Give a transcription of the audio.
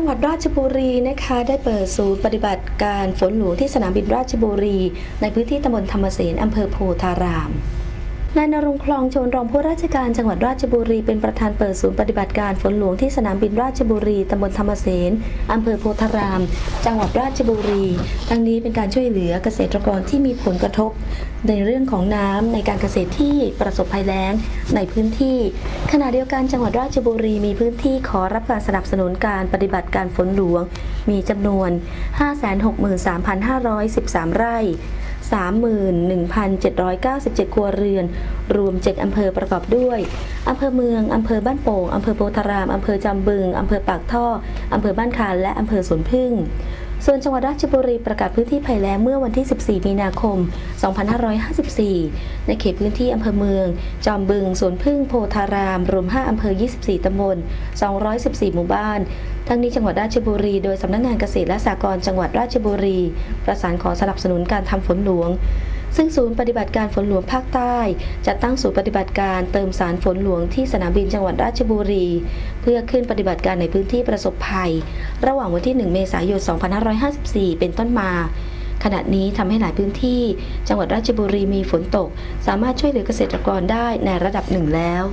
จังหวัดราชบุรีนะคะได้เปิดศูนย์ปฏิบัติการฝนหลวงที่สนามบินราชบุรี ในพื้นที่ตำบลธรรมเสนอำเภอโพธาราม นายนรงคลองชนรองผู้ราชการจังหวัดราชบุรีเป็นประธานเปิดศูนย์ปฏิบัติการฝนหลวงที่สนามบินราชบุรีตำบลธรรมเสนอำเภอโพธาราม จังหวัดราชบุรี ทั้งนี้เป็นการช่วยเหลือเกษตรกรที่มีผลกระทบ ในเรื่องของน้ำในการเกษตรที่ประสบภัยแล้งในพื้นที่ ขณะเดียวกันจังหวัดราชบุรีมีพื้นที่ขอรับการสนับสนุนการปฏิบัติการฝนหลวง มีจำนวน 563,513 ไร่ 31,797 ครัวเรือน รวม 7 อำเภอประกอบด้วย อำเภอเมือง อำเภอบ้านโป่ง อำเภอโพธาราม อำเภอจำบึง อำเภอปากท่อ อำเภอบ้านคานและอำเภอสวนพึ่ง ส่วนจังหวัดราชบุรีประกาศพื้นที่ภัยแล้งเมื่อวันที่ 14 มีนาคม 2554 ในเขตพื้นที่อำเภอเมือง จอมบึง สวนพึ่ง โพธาราม รวม 5 อำเภอ 24 ตำบล 214 หมู่บ้าน ทั้งนี้จังหวัดราชบุรี โดยสำนักงานเกษตรและสหกรณ์จังหวัดราชบุรี ประสานขอสนับสนุนการทำฝนหลวง ซึ่งศูนย์ปฏิบัติการฝนหลวงภาคใต้จะตั้งศูนย์ปฏิบัติการเติมสารฝนหลวงที่สนามบินจังหวัดราชบุรี เพื่อขึ้นปฏิบัติการในพื้นที่ประสบภัย ระหว่างวันที่ 1 เมษายน 2554 เป็นต้นมาขณะนี้ทำให้หลายพื้นที่ จังหวัดราชบุรีมีฝนตก สามารถช่วยเหลือเกษตรกรได้ในระดับหนึ่งแล้ว